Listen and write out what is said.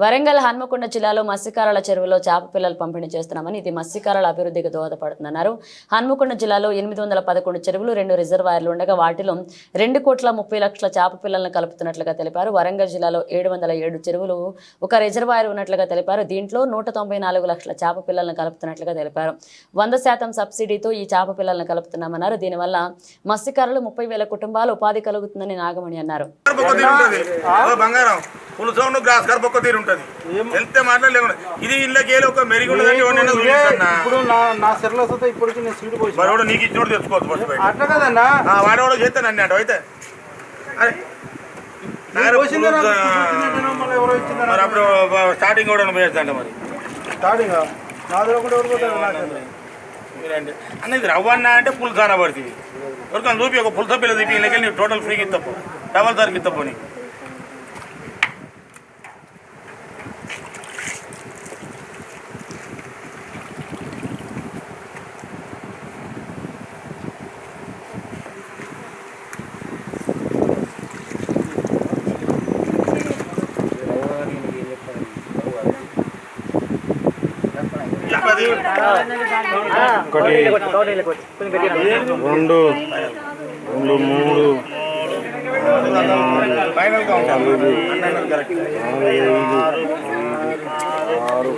వరంగల్ హన్మకొండ జిల్లాలో మత్స్యకారాల చెరువులో చేప పిల్లలు పంపిణీ చేస్తున్నామని ఇది మత్స్యకారాల అభివృద్ధికి దోహదపడుతుందన్నారు. హన్మకొండ జిల్లాలో ఎనిమిది వందల పదకొండు చెరువులు రెండు రిజర్వాయర్లు ఉండగా వాటిలో రెండు కోట్ల ముప్పై లక్షల చేప పిల్లలను కలుపుతున్నట్లుగా తెలిపారు. వరంగల్ జిల్లాలో ఏడు వందల ఏడు చెరువులు ఒక రిజర్వాయర్ ఉన్నట్లుగా తెలిపారు. దీంట్లో నూట తొంభై నాలుగు లక్షల చేప పిల్లలను కలుపుతున్నట్లుగా తెలిపారు. వంద శాతం సబ్సిడీతో ఈ చేప పిల్లలను కలుపుతున్నామన్నారు. దీనివల్ల మత్స్యకారులు ముప్పై వేల కుటుంబాలు ఉపాధి కలుగుతుందని నాగమణి అన్నారు. బొక్క తీరు ఉంటది. బంగారం. ఫుల్ సౌండ్ గ్రాస్ గారు బొక్క తీరు ఉంటది. వెళ్తే మాట్లాడలేకుండా ఇది ఇళ్ళకి ఒక మెరుగు? ఇప్పుడు నా సెర్లో ఇప్పటికి నేను సీటు పోయి మరోడు నీకు ఇచ్చినోడు తెచ్చుకోవచ్చు అట్లా కదన్నా. ఆ, వాడేవాడు చేస్తాను అన్నీ అటు అయితే. మరి అప్పుడు స్టార్టింగ్ కూడా పోయేస్తా మరి? స్టార్టింగ్ నా దగ్గర కూడా ఎవరు పోతారు? నాకు మీరండి. అన్న ఇది రవ్వ అంటే పుల్ సానా పడుతుంది ఎవరికైనా చూపి ఒక పులస పిల్ల తీపి ఇళ్ళకి నీకు టోటల్ ఫ్రీకి ఇస్తాపు డబల్ ధరకి ఇస్తాపు నీకు ఒకటి. రెండు. రెండు మూడు. నాలుగు. ఐదు ఆరు.